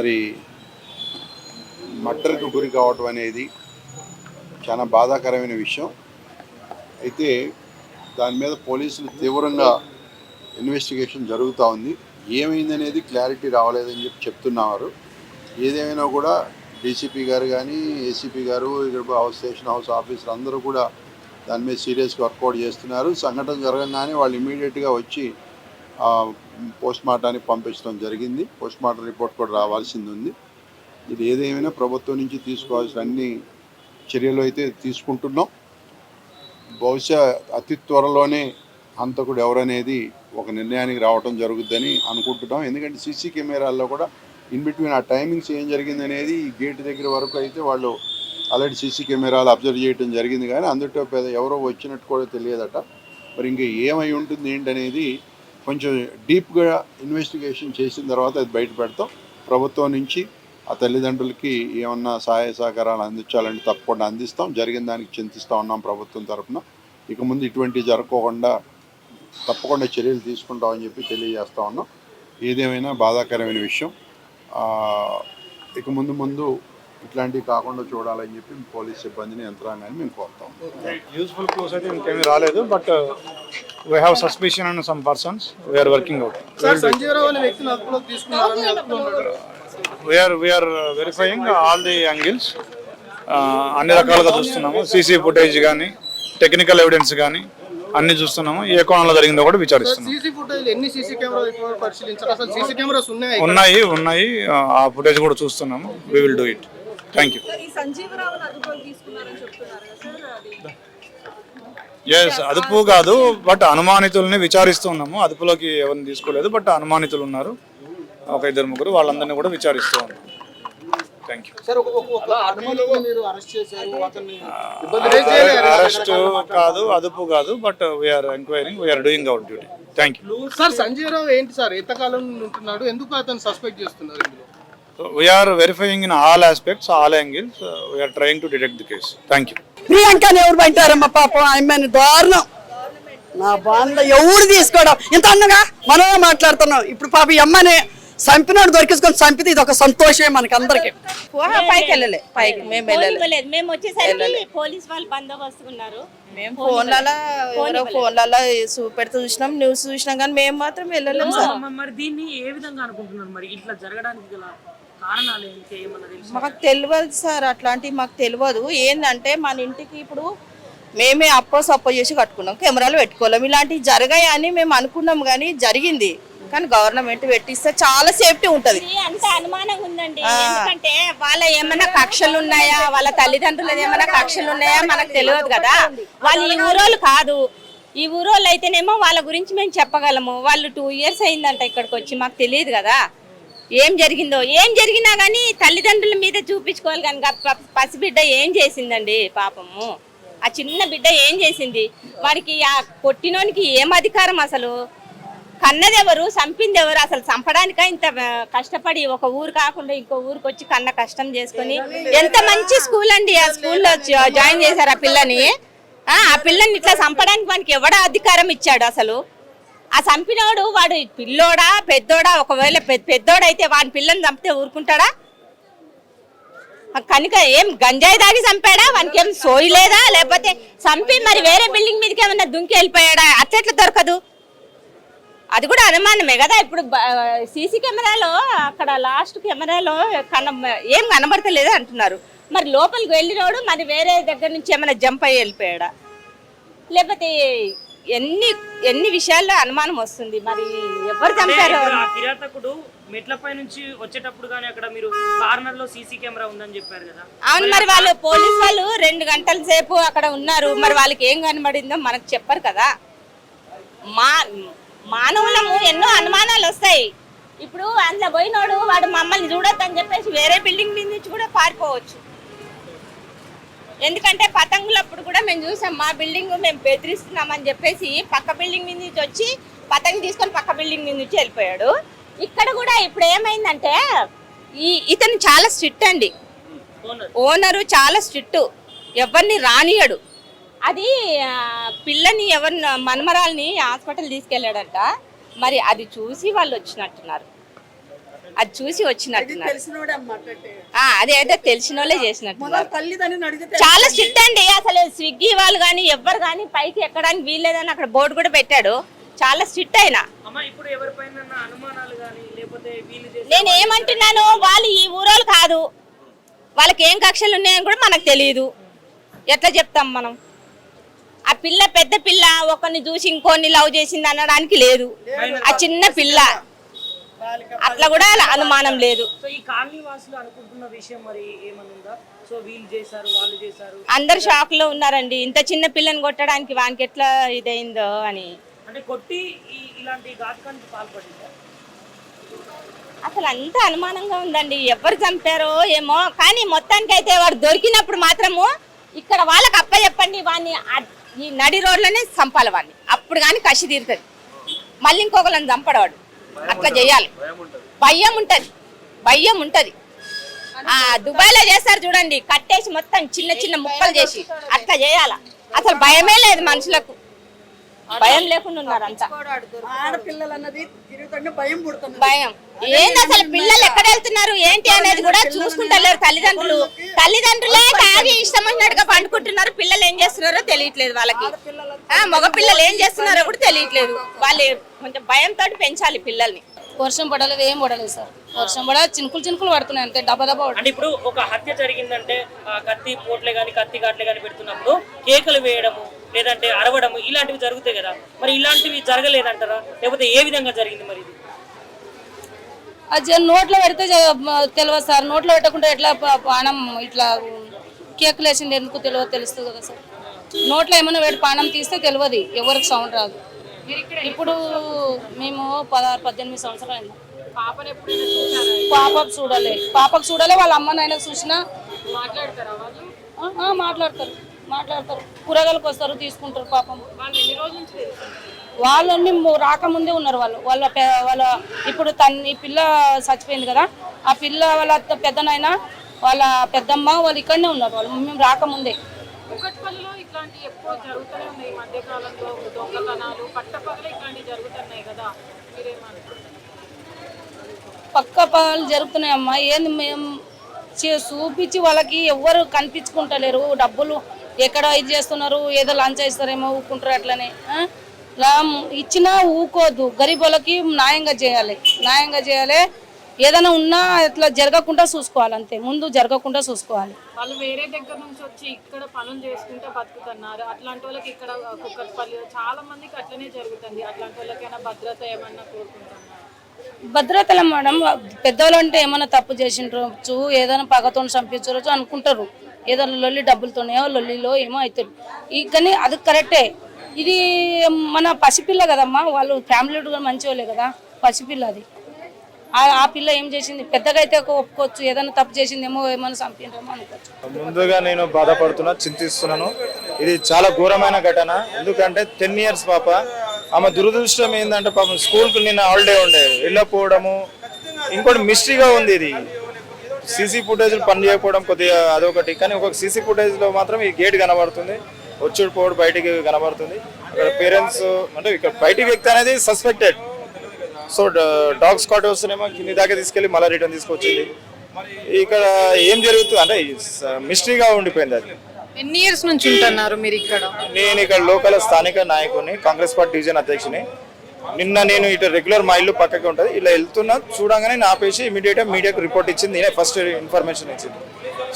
మరి మర్డర్కు గురి కావటం అనేది చాలా బాధాకరమైన విషయం. అయితే దాని మీద పోలీసులు తీవ్రంగా ఇన్వెస్టిగేషన్ జరుగుతూ ఉంది. ఏమైందనేది క్లారిటీ రావలేదని చెప్పి చెప్తున్నారు ఏదేమైనా కూడా డీసీపీ గారు కానీ ఏసీపీ గారు ఇక్కడ హౌస్ స్టేషన్ హౌస్ ఆఫీసర్ అందరూ కూడా దాని మీద సీరియస్గా వర్కౌట్ చేస్తున్నారు. సంఘటన జరగంగానే వాళ్ళు ఇమీడియట్గా వచ్చి పోస్ట్ మార్టానికి పంపించడం జరిగింది. పోస్ట్ మార్టం రిపోర్ట్ కూడా రావాల్సింది ఉంది ఇది ఏదేమైనా ప్రభుత్వం నుంచి తీసుకోవాల్సిన అన్ని చర్యలు అయితే తీసుకుంటున్నాం. బహుశా అతి త్వరలోనే హంతకుడు ఎవరనేది ఒక నిర్ణయానికి రావటం జరుగుద్దని అనుకుంటున్నాం. ఎందుకంటే సీసీ కెమెరాల్లో కూడా ఇన్ బిట్వీన్ ఆ టైమింగ్స్ ఏం జరిగింది అనేది ఈ గేట్ దగ్గర వరకు అయితే వాళ్ళు ఆల్రెడీ సీసీ కెమెరాలు అబ్జర్వ్ చేయడం జరిగింది. కానీ అందులో పెద్ద ఎవరో వచ్చినట్టు కూడా తెలియదట. మరి ఇంకా ఏమై ఉంటుంది ఏంటనేది కొంచెం డీప్గా ఇన్వెస్టిగేషన్ చేసిన తర్వాత అది బయట పెడతాం. ప్రభుత్వం నుంచి ఆ తల్లిదండ్రులకి ఏమన్నా సహాయ సహకారాలు అందించాలంటే తప్పకుండా అందిస్తాం. జరిగిన దానికి చింతిస్తూ ఉన్నాం ప్రభుత్వం తరఫున ఇక ముందు ఇటువంటి జరగకుండా తప్పకుండా చర్యలు తీసుకుంటామని చెప్పి తెలియజేస్తా ఉన్నాం. ఏదేమైనా బాధాకరమైన విషయం. ఇక ముందు ముందు ఇట్లాంటివి కాకుండా చూడాలని చెప్పి పోలీస్ సిబ్బందిని యంత్రాంగాన్ని మేము కోరుతాం. యూస్ఫుల్ క్లోజ్ అయితే ఇంకేమీ రాలేదు but we have suspicion and some persons we are working out we are we are verifying all the angles అన్ని రకాలుగా చూస్తున్నాము. సీసీ ఫుటేజ్ కానీ టెక్నికల్ ఎవిడెన్స్ కానీ అన్ని చూస్తున్నాము. ఏ కోణంలో జరిగిందో కూడా విచారిస్తున్నాము సీసీ ఫుటేజ్ ఎన్ని సీసీ కెమెరాలు ఇప్పుడు పరిశీలించారు? అసలు సీసీ కెమెరాస్ ఉన్నాయి ఉన్నాయి ఉన్నాయి. ఆ ఫుటేజ్ కూడా చూస్తున్నాము. We will do it thank you ఈ సంజీవరావుని అదుపులోకి తీసుకున్నారని చెప్తున్నారు కదా సార్ అది ఎస్ అదుపు కాదు బట్ అనుమానితుల్ని విచారిస్తున్నాము అదుపులోకి ఎవరిని తీసుకోలేదు బట్ అనుమానితులు ఉన్నారు. ఒక ఇద్దరు ముగ్గురు వాళ్ళందరినీ కూడా విచారిస్తూ ఉన్నాం థ్యాంక్ యూ అరెస్ట్ కాదు అదుపు కాదు but we are enquiring we are doing our duty thank you sir Sanjay Rao ఏంటి సార్? ఎంతకాలం నుండి ఉంటున్నాడు ఎందుకు అతను సస్పెక్ట్ చేస్తున్నారు we are verifying in all aspects all angles we are trying to detect the case thank you ప్రియాంకని ఎవరు పంటారమ్మా పాపం? ఆమెను దారుణం. నా బాంధ ఎవరు తీసుకోవడం? ఇంత అన్నగా మనమే మాట్లాడుతున్నాం. ఇప్పుడు పాప ఈ అమ్మని చంపినాడు దొరికించుకొని చంపితే ఇది ఒక సంతోషమే మనకి అందరికి పైకి వెళ్ళలే. పైకి మేము వెళ్ళలే. ఇవ్వలేదు మేము వచ్చేసరికి పోలీస్ వాళ్ళు బందోబస్తు ఉన్నారు. మేము ఫోన్లలో ఎవరో ఫోన్లలో చూపెడితే చూసినాం న్యూస్ చూసినాం కానీ మేము మాత్రం వెళ్ళలేము సార్. మ- మరి దీన్ని ఏ విధంగా అనుకుంటున్నారు మరి? ఇట్లా జరగడానికి గల కారణాలు ఏంటి ఏమన్నా తెలుసు? మాకు తెలియదు సార్ అట్లాంటివి మాకు తెలియదు ఏంటంటే మన ఇంటికి ఇప్పుడు మేమే అప్పో సప్పో చేసి కట్టుకున్నాం కెమెరాలు పెట్టుకోలేం. ఇలాంటివి జరగాయని మేము అనుకున్నాం కానీ జరిగింది. కానీ గవర్నమెంట్ పెట్టిస్తే చాలా సేఫ్టీ ఉంటది. అంత ఉందండి. ఎందుకంటే వాళ్ళ ఏమైనా కక్షలు ఉన్నాయా? వాళ్ళ తల్లిదండ్రుల ఏమైనా కక్షలు ఉన్నాయా? మనకు తెలియదు కదా. వాళ్ళు ఈ ఊరోళ్ళు కాదు. ఈ ఊరోళ్ళు అయితేనేమో వాళ్ళ గురించి మేము చెప్పగలము. వాళ్ళు టూ ఇయర్స్ అయిందంట ఇక్కడికి వచ్చి మాకు తెలియదు కదా. ఏం జరిగిందో? ఏం జరిగినా కానీ తల్లిదండ్రుల మీద చూపించుకోవాలి కనుక పసిబిడ్డ ఏం చేసిందండి పాపము? ఆ చిన్న బిడ్డ ఏం చేసింది? వాడికి ఆ కొట్టినోనికి ఏం అధికారం అసలు? కన్నదెవరు? ఎవరు ఎవరు అసలు చంపడానిక ఇంత కష్టపడి ఒక ఊరు కాకుండా ఇంకో ఊరికి వచ్చి కన్న కష్టం చేసుకొని ఎంత మంచి స్కూల్ అండి ఆ స్కూల్లో జాయిన్ చేశారు ఆ పిల్లని? ఆ పిల్లని ఇట్లా చంపడానికి మనకి ఎవడ అధికారం ఇచ్చాడు అసలు? ఆ చంపినోడు వాడు పిల్లోడా పెద్దోడా? ఒకవేళ పెద్దోడైతే వాడి పిల్లని చంపితే ఊరుకుంటాడా? కనుక ఏం గంజాయి దాగి చంపాడా? వానికి ఏం సోయలేదా లేకపోతే చంపి మరి వేరే బిల్డింగ్ మీదకి ఏమన్నా దుంకి వెళ్ళిపోయాడా? అట్లెట్లా దొరకదు? అది కూడా అనుమానమే కదా. ఇప్పుడు సీసీ కెమెరాలో అక్కడ లాస్ట్ కెమెరాలో కన ఏం కనబడతలేదు అంటున్నారు. మరి లోపలికి వెళ్ళినోడు మరి వేరే దగ్గర నుంచి ఏమైనా జంప్ అయ్యి వెళ్ళిపోయాడా? లేకపోతే ఎన్ని ఎన్ని విషయాల్లో అనుమానం వస్తుంది మరి ఎవరు చంపారు? కిరాతకుడు మెట్లపై నుంచి వచ్చేటప్పుడు కానీ అక్కడ మీరు కార్నర్లో సీసీ కెమెరా ఉందని చెప్పారు కదా. అవును మరి వాళ్ళు పోలీస్ వాళ్ళు రెండు గంటల సేపు అక్కడ ఉన్నారు. మరి వాళ్ళకి ఏం కనబడిందో మనకు చెప్పరు కదా. మా మానవులము ఎన్నో అనుమానాలు వస్తాయి. ఇప్పుడు అందులో పోయినోడు వాడు మమ్మల్ని చూడొద్దని చెప్పేసి వేరే బిల్డింగ్ నుంచి కూడా పారిపోవచ్చు. ఎందుకంటే పతంగులప్పుడు కూడా మేము చూసాం మా బిల్డింగ్ మేము బెదిరిస్తున్నామని చెప్పేసి పక్క బిల్డింగ్ మీద నుంచి వచ్చి పతంగి తీసుకొని పక్క బిల్డింగ్ మీద నుంచి వెళ్ళిపోయాడు. ఇక్కడ కూడా ఇప్పుడు ఏమైందంటే ఈ ఇతను చాలా స్ట్రిక్ట్ అండి. ఓనరు చాలా స్ట్రిక్ట్ ఎవరిని రానియడు. అది పిల్లని ఎవరిని మనమరాల్ని హాస్పిటల్ తీసుకెళ్ళాడంట. మరి అది చూసి వాళ్ళు వచ్చినట్టున్నారు. అది చూసి వచ్చినట్టున్నారు తెలిసినోడే అన్నమాట అంటే. ఆ, అదే తెలిసిన వాళ్ళే అడిగితే చాలా స్ట్రిక్ట్ అండి అసలు స్విగ్గీ వాళ్ళు కానీ ఎవ్వరు కానీ పైకి ఎక్కడానికి వీల్లేదని అక్కడ బోర్డు కూడా పెట్టాడు. చాలా స్ట్రిక్ట్ అయినా నేను ఏమంటున్నాను వాళ్ళు ఈ ఊరోళ్ళు కాదు. వాళ్ళకి ఏం కక్షలు ఉన్నాయని కూడా మనకు తెలియదు ఎట్లా చెప్తాం మనం? ఆ పిల్ల పెద్ద పిల్ల ఒకరిని చూసి ఇంకోని లవ్ చేసింది అనడానికి లేదు. ఆ చిన్న పిల్ల. అట్లా కూడా అనుమానం లేదు. సో ఈ కాలనీ వాసులు అనుకుంటున్న విషయం మరి ఏమన్నా ఉందా? సో వీళ్ళు చేశారు వాళ్ళు చేశారు. అందరు షాక్లో ఉన్నారండి. ఇంత చిన్న పిల్లని కొట్టడానికి వానికి ఎట్లా ఇదైందో అని. అంటే కొట్టి ఈ ఇలాంటి ఘాతకానికి పాల్పడిందా? అసలు అంత అనుమానంగా ఉందండి. ఎవరు చంపారో ఏమో. కానీ మొత్తానికి అయితే వాడు దొరికినప్పుడు మాత్రము ఇక్కడ వాళ్ళకి అప్ప చెప్పండి వాడిని ఈ నడి రోడ్లోనే చంపాలి వాడిని అప్పుడు కానీ కసి తీరుతుంది. మళ్ళీ ఇంకొకళ్ళని చంపడవాడు అట్లా చేయాలి. భయం ఉంటది. భయం ఉంటది. ఆ దుబాయ్లో చేస్తారు చూడండి. కట్టేసి మొత్తం చిన్న చిన్న ముక్కలు చేసి అట్లా చేయాల? అసలు భయమే లేదు మనుషులకు. భయం లేకుండా ఉన్నారు అంతా. భయం ఏంది అసలు పిల్లలు ఎక్కడ వెళ్తున్నారు? ఏంటి అనేది కూడా చూసుకుంటలేరు తల్లిదండ్రులు. తల్లిదండ్రులే తాగి ఇష్టం వచ్చినట్టుగా పండుకుంటున్నారు. పిల్లలు ఏం చేస్తున్నారో తెలియట్లేదు వాళ్ళకి. ఆ, మగ పిల్లలు ఏం చేస్తున్నారో కూడా తెలియట్లేదు. వాళ్ళు కొంచెం భయంతో పెంచాలి పిల్లల్ని. వర్షం పడలేదు ఏం పడలేదు సార్. వర్షం పడ చినుకులు చినుకులు పడుతున్నాయి అంతే డబ్బా డబ్బా. అంటే ఇప్పుడు ఒక హత్య జరిగిందంటే ఆ కత్తి పోట్లే కానీ కత్తి ఘాట్లే కానీ పెడుతున్నప్పుడు కేకలు వేయడము లేదంటే అరవడము ఇలాంటివి జరుగుతాయి కదా. మరి ఇలాంటివి జరగలేదంటారా? లేకపోతే ఏ విధంగా జరిగింది మరి ఇది? అది నోట్లో పెడితే తెలియదు సార్. నోట్లో పెట్టకుండా ఎట్లా పానం ఇట్లా కేకులు వేసింది ఎందుకు తెలియదు తెలుస్తుంది కదా సార్. నోట్లో ఏమైనా పెట్టి పానం తీస్తే తెలియదు ఎవరికి సౌండ్ రాదు. ఇప్పుడు మేము పదహారు పద్దెనిమిది సంవత్సరాలు అయింది. పాపకు చూడలే. పాపకు చూడలే వాళ్ళ అమ్మ నాయన చూసినా. మాట్లాడతారా వాళ్ళు? మాట్లాడతారు మాట్లాడతారు. కూరగాయలకు వస్తారు తీసుకుంటారు పాపం. వాళ్ళని రాకముందే ఉన్నారు వాళ్ళు. వాళ్ళ వాళ్ళ ఇప్పుడు తన ఈ పిల్ల చచ్చిపోయింది కదా ఆ పిల్ల వాళ్ళ పెద్దనాయన వాళ్ళ పెద్దమ్మ వాళ్ళు ఇక్కడనే ఉన్నారు వాళ్ళు. మేము రాకముందే. జరుగుతూనే ఉంది. ఈ మధ్య కాలంలో దొంగతనాలు పట్టపగలే ఇట్లాంటివి జరుగుతున్నాయి కదా. మీరేమంటారు పక్క పగలు జరుగుతున్నాయమ్మా ఏంది మేము చూపించి వాళ్ళకి ఎవ్వరు కనిపించుకుంటలేరు. డబ్బులు ఎక్కడ ఇది చేస్తున్నారు? ఏదో లంచ్ ఇస్తారేమో ఊకుంటారు అట్లనే. ఇచ్చినా ఊకోద్దు. గరీబులకి న్యాయంగా చేయాలి. న్యాయంగా చేయాలి. ఏదైనా ఉన్నా ఇట్లా జరగకుండా చూసుకోవాలి అంతే. ముందు జరగకుండా చూసుకోవాలి. వాళ్ళు వేరే దగ్గర నుంచి వచ్చి ఇక్కడ పనులు చేసుకుంటే బతుకుతున్నారు. అట్లాంటి వాళ్ళకి ఇక్కడ కుక్కట్పల్లిలో చాలా మందికి అట్లనే జరుగుతుంది. అట్లాంటి వాళ్ళకైనా భద్రత ఏమన్నా కోరుకుంటున్నారు? భద్రతల మేడం పెద్దవాళ్ళు అంటే ఏమైనా తప్పు చేసిండ్రొచ్చు ఏదైనా పగతో చంపించవచ్చు అనుకుంటారు. ఏదో లొల్లి డబ్బులతోనేమో లొల్లిలో ఏమో అవుతారు ఈ కానీ అది కరెక్టే. ఇది మన పసిపిల్ల కదమ్మా వాళ్ళు ఫ్యామిలీ కూడా మంచి వాళ్ళే కదా పసిపిల్ల అది. ఆ- ఆ పిల్ల ఏం చేసింది? పెద్దగా అయితే ఒప్పుకోవచ్చు. ఏదైనా తప్పు చేసిందేమో ఏమైనా చంపిండ్రేమో అనుకోవచ్చు. ముందుగా నేను బాధపడుతున్నా చింతిస్తున్నాను. ఇది చాలా ఘోరమైన ఘటన. ఎందుకంటే టెన్ ఇయర్స్ పాప. ఆమె దురదృష్టం ఏంటంటే పాపం స్కూల్కి నిన్న హాలిడే ఉండే. వెళ్ళకపోవడము ఇంకోటి మిస్టరీగా ఉంది ఇది. సీసీ ఫుటేజ్ పని చేయకపోవడం కొద్దిగా అదొకటి. కానీ ఒక సీసీ ఫుటేజ్లో మాత్రం ఈ గేట్ కనబడుతుంది. వచ్చుడు పోవడం బయటికి కనబడుతుంది. ఇక్కడ పేరెంట్స్ అంటే ఇక్కడ బయటికి వ్యక్తి అనేది సస్పెక్టెడ్. సో డాగ్ స్కాట్ వస్తేనేమో కింది దాకా తీసుకెళ్ళి మళ్ళీ రిటర్న్ తీసుకొచ్చింది. ఇక్కడ ఏం జరుగుతుంది అంటే మిస్టరీగా ఉండిపోయింది అది. ఎన్ని ఇయర్స్ నుంచి ఉంటున్నారు మీరు ఇక్కడ? నేను ఇక్కడ లోకల్ స్థానిక నాయకుడిని కాంగ్రెస్ పార్టీ డివిజన్ అధ్యక్షుని. నిన్న నేను ఇటు రెగ్యులర్ మా ఇల్లు పక్కకి ఉంటుంది. ఇలా వెళ్తున్నా చూడంగానే నా ఆపేసి ఇమీడియట్ మీడియాకు రిపోర్ట్ ఇచ్చింది. నేనే ఫస్ట్ ఇన్ఫర్మేషన్ ఇచ్చింది.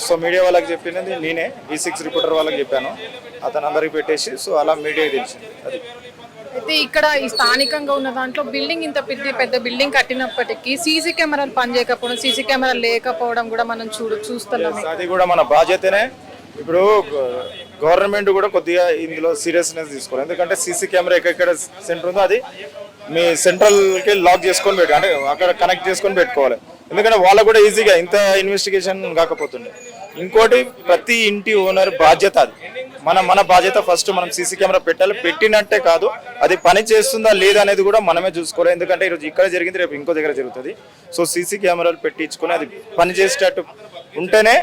సో మీడియా వాళ్ళకి చెప్పినది నేనే. ఈ సిక్స్ రిపోర్టర్ వాళ్ళకి చెప్పాను. అతను అందరికి పెట్టేసి సో అలా మీడియా తెలిసింది అది. అయితే ఇక్కడ ఈ స్థానికంగా ఉన్న దాంట్లో బిల్డింగ్ ఇంత పెద్ద పెద్ద బిల్డింగ్ కట్టినప్పటికీ సీసీ కెమెరాలు పనిచేయకపోవడం సీసీ కెమెరాలు లేకపోవడం కూడా మనం చూడు చూస్తున్నాం. అది కూడా మన బాధ్యతనే. ఇప్పుడు గవర్నమెంట్ కూడా కొద్దిగా ఇందులో సీరియస్నెస్ తీసుకోవాలి. ఎందుకంటే సీసీ కెమెరా ఎక్కడ సెంటర్ ఉందో అది మీ సెంట్రల్కి లాక్ చేసుకొని పెట్టు అంటే అక్కడ కనెక్ట్ చేసుకొని పెట్టుకోవాలి. ఎందుకంటే వాళ్ళకు కూడా ఈజీగా ఇంత ఇన్వెస్టిగేషన్ కాకపోతుండే. ఇంకోటి ప్రతి ఇంటి ఓనర్ బాధ్యత అది. మన మన బాధ్యత ఫస్ట్ మనం సీసీ కెమెరా పెట్టాలి. పెట్టినట్టే కాదు అది పని చేస్తుందా లేదా అనేది కూడా మనమే చూసుకోవాలి. ఎందుకంటే ఈరోజు ఇక్కడ జరిగింది రేపు ఇంకో దగ్గర జరుగుతుంది. సో సీసీ కెమెరాలు పెట్టించుకొని అది పని చేసేటట్టు ఉంటేనే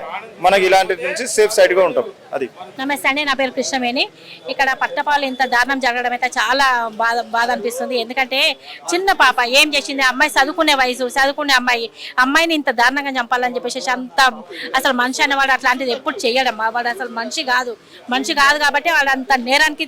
మనకి ఇలాంటి నుంచి సేఫ్ సైడ్గా ఉంటాం. అది. నమస్తే అండి నా పేరు కృష్ణవేణి. ఇక్కడ పట్టపాలు ఇంత దారుణం జరగడం అయితే చాలా బాధ బాధ అనిపిస్తుంది. ఎందుకంటే చిన్న పాప ఏం చేసింది? అమ్మాయి చదువుకునే వయసు చదువుకునే అమ్మాయి. అమ్మాయిని ఇంత దారుణంగా చంపాలని చెప్పేసి అంత అసలు మనిషి అనేవాడు అట్లాంటిది ఎప్పుడు చేయడం వాడు అసలు మనిషి కాదు. మనిషి కాదు కాబట్టి వాడు అంత నేరానికి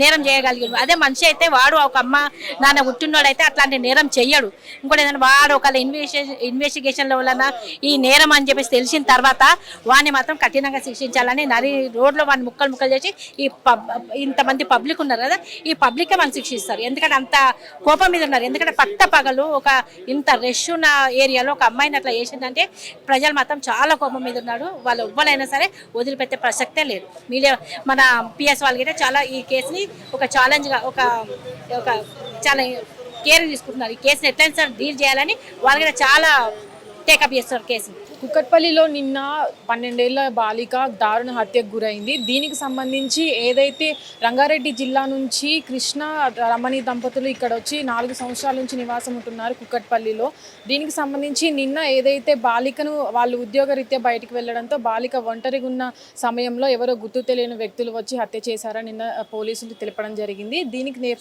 నేరం చేయగలిగాడు. అదే మనిషి అయితే వాడు ఒక అమ్మ నాన్న పుట్టినోడు అయితే అట్లాంటి నేరం చెయ్యడు. ఇంకోటి ఏంటంటే వాడు ఒక ఇన్వెస్టిగేషన్ ఇన్వెస్టిగేషన్ల వలన ఈ నేరం అని చెప్పేసి తెలిసిన తర్వాత వాడిని మాత్రం కఠినంగా శిక్షించాలని నరి రోడ్లో వాడిని ముక్కలు ముక్కలు చేసి ఈ పబ్ ఇంతమంది పబ్లిక్ ఉన్నారు కదా ఈ పబ్లికే మనం శిక్షిస్తారు. ఎందుకంటే అంత కోపం మీద ఉన్నారు. ఎందుకంటే పట్ట పగలు ఒక ఇంత రష్ ఉన్న ఏరియాలో ఒక అమ్మాయిని అట్లా చేసిందంటే ప్రజలు మాత్రం చాలా కోపం మీద ఉన్నారు. వాళ్ళు ఎవ్వరైనా సరే వదిలిపెట్టే ప్రసక్తే లేదు. మీడియా మన పిఎస్ వాళ్ళకి చాలా ఈ కేసుని ఒక ఛాలెంజ్గా ఒక ఒక చాలా కేర్ తీసుకుంటున్నారు. ఈ కేసుని ఎట్లయినా సార్ డీల్ చేయాలని వాళ్ళు కూడా చాలా టేకప్ చేస్తున్నారు కేసుని. కుక్కట్పల్లిలో నిన్న పన్నెండేళ్ళ బాలిక దారుణ హత్యకు గురైంది. దీనికి సంబంధించి ఏదైతే రంగారెడ్డి జిల్లా నుంచి కృష్ణ రమణి దంపతులు ఇక్కడ వచ్చి నాలుగు సంవత్సరాల నుంచి నివాసం ఉంటున్నారు కుక్కట్పల్లిలో. దీనికి సంబంధించి నిన్న ఏదైతే బాలికను వాళ్ళు ఉద్యోగరీత్యా బయటికి వెళ్ళడంతో బాలిక ఒంటరిగా ఉన్న సమయంలో ఎవరో గుర్తు తెలియని వ్యక్తులు వచ్చి హత్య చేశారని నిన్న పోలీసులు తెలపడం జరిగింది. దీనికి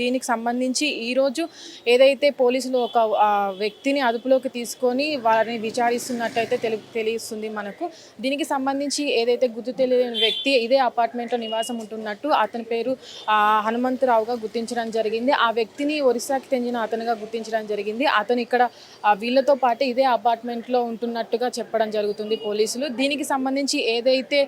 దీనికి సంబంధించి ఈరోజు ఏదైతే పోలీసులు ఒక వ్యక్తిని అదుపులోకి తీసుకొని వారిని విచారిస్తున్నట్టు అయితే తెలి తెలియస్తుంది మనకు. దీనికి సంబంధించి ఏదైతే గుర్తు తెలియని వ్యక్తి ఇదే అపార్ట్మెంట్లో నివాసం ఉంటున్నట్టు అతని పేరు హనుమంతరావుగా గుర్తించడం జరిగింది. ఆ వ్యక్తిని ఒరిస్సాకి చెందిన అతనుగా గుర్తించడం జరిగింది. అతను ఇక్కడ వీళ్ళతో పాటు ఇదే అపార్ట్మెంట్లో ఉంటున్నట్టుగా చెప్పడం జరుగుతుంది పోలీసులు. దీనికి సంబంధించి ఏదైతే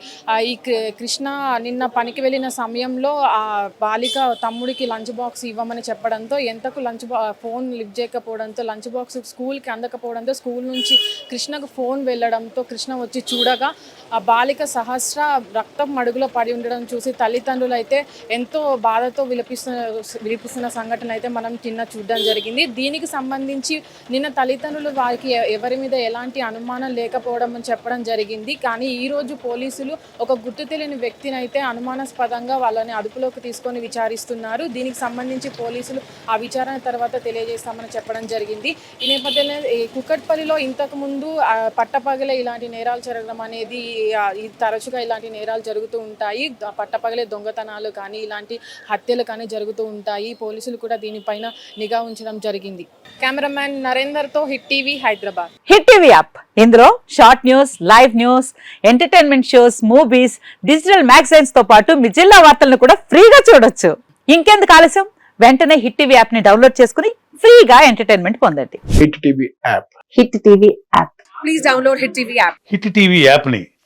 ఈ కృ- కృష్ణ నిన్న పనికి వెళ్ళిన సమయంలో ఆ బాలిక తమ్ముడికి లంచ్ బాక్స్ ఇవ్వమని చెప్పడంతో ఎంతకు లంచ్ బా ఫోన్ లిఫ్ట్ చేయకపోవడంతో లంచ్ బాక్స్ స్కూల్కి అందకపోవడంతో స్కూల్ నుంచి కృష్ణకు ఫోన్ వెళ్ళడంతో కృష్ణ వచ్చి చూడగా ఆ బాలిక సహస్ర రక్తం మడుగులో పడి ఉండడం చూసి తల్లిదండ్రులు అయితే ఎంతో బాధతో విలపిస్తున్న విలిపిస్తున్న సంఘటన అయితే మనం నిన్న చూడడం జరిగింది. దీనికి సంబంధించి నిన్న తల్లిదండ్రులు వారికి ఎవరి మీద ఎలాంటి అనుమానం లేకపోవడం అని చెప్పడం జరిగింది. కానీ ఈరోజు పోలీసులు ఒక గుర్తు తెలియని వ్యక్తిని అయితే అనుమానాస్పదంగా వాళ్ళని అదుపులోకి తీసుకొని విచారిస్తున్నారు. దీనికి సంబంధించి పోలీసులు ఆ విచారణ తర్వాత తెలియజేస్తామని చెప్పడం జరిగింది. ఈ నేపథ్యంలో ఈ కుక్కట్పల్లిలో ఇంతకుముందు పట్టపగల పట్టపగలే ఇలాంటి నేరాలు జరగడం అనేది తరచుగా ఇలాంటి నేరాలు జరుగుతూ ఉంటాయి. పట్టపగలే దొంగతనాలు కానీ ఇలాంటి హత్యలు కానీ జరుగుతూ ఉంటాయి. పోలీసులు కూడా దీనిపైన నిఘా ఉంచడం జరిగింది. Cameraman నరేందర్తో hit TV Hyderabad. Hit TV app. ఇందులో short news live news entertainment shows movies digital మ్యాగజైన్స్తో పాటు మీ జిల్లా వార్తలను కూడా ఫ్రీగా చూడొచ్చు. ఇంకెందుకు ఆలస్యం? వెంటనే హిట్ టీవీ యాప్ని డౌన్లోడ్ చేసుకుని ఫ్రీగా ఎంటర్టైన్మెంట్ పొందండి. Hit TV app. Hit TV app. Please download hit TV app. Hit టీవీ యాప్ని